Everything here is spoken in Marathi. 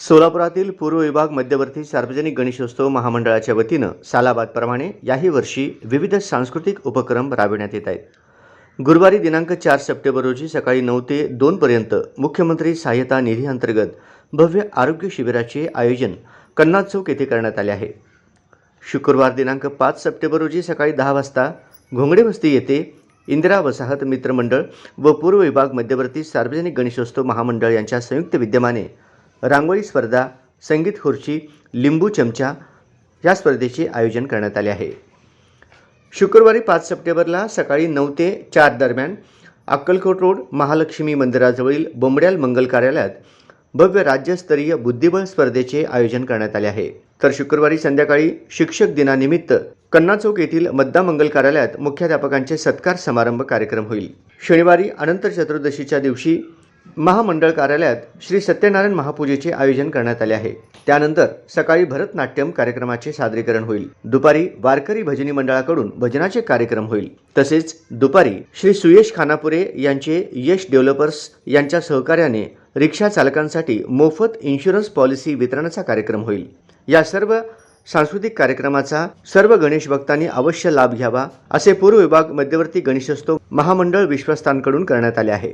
सोलापुरातील पूर्व विभाग मध्यवर्ती सार्वजनिक गणेशोत्सव महामंडळाच्या वतीनं सालाबादप्रमाणे याही वर्षी विविध सांस्कृतिक उपक्रम राबविण्यात येत आहेत. गुरुवारी दिनांक चार सप्टेंबर रोजी सकाळी नऊ ते दोनपर्यंत मुख्यमंत्री सहाय्यता निधी अंतर्गत भव्य आरोग्य शिबिराचे आयोजन कन्ना चौक येथे करण्यात आले आहे. शुक्रवार दिनांक पाच सप्टेंबर रोजी सकाळी दहा वाजता घोंगडे वस्ती येथे इंदिरा वसाहत मित्रमंडळ व पूर्व विभाग मध्यवर्ती सार्वजनिक गणेशोत्सव महामंडळ यांच्या संयुक्त विद्यमाने रांगोळी स्पर्धा संगीत खुर्ची लिंबू चमचा या स्पर्धेचे आयोजन करण्यात आले आहे. शुक्रवारी पाच सप्टेंबरला सकाळी नऊ ते चार दरम्यान अक्कलकोट रोड महालक्ष्मी मंदिराजवळील बोंबड्याल मंगल कार्यालयात भव्य राज्यस्तरीय बुद्धिबळ स्पर्धेचे आयोजन करण्यात आले आहे. तर शुक्रवारी संध्याकाळी शिक्षक दिनानिमित्त कन्ना चौक येथील मद्दा मंगल कार्यालयात मुख्याध्यापकांचे सत्कार समारंभ कार्यक्रम होईल. शनिवारी अनंत चतुर्दशीच्या दिवशी महामंडळ कार्यालयात श्री सत्यनारायण महापूजेचे आयोजन करण्यात आले आहे. त्यानंतर सकाळी भरतनाट्यम कार्यक्रमाचे सादरीकरण होईल. दुपारी वारकरी भजनी मंडळाकडून भजनाचे कार्यक्रम होईल. तसेच दुपारी श्री सुयश खानापुरे यांचे यश डेव्हलपर्स यांच्या सहकार्याने रिक्षा चालकांसाठी मोफत इन्शुरन्स पॉलिसी वितरणाचा कार्यक्रम होईल. या सर्व सांस्कृतिक कार्यक्रमाचा सर्व गणेश भक्तांनी अवश्य लाभ घ्यावा असे पूर्व विभाग मध्यवर्ती गणेशोत्सव महामंडळ विश्वस्तांकडून करण्यात आले आहे.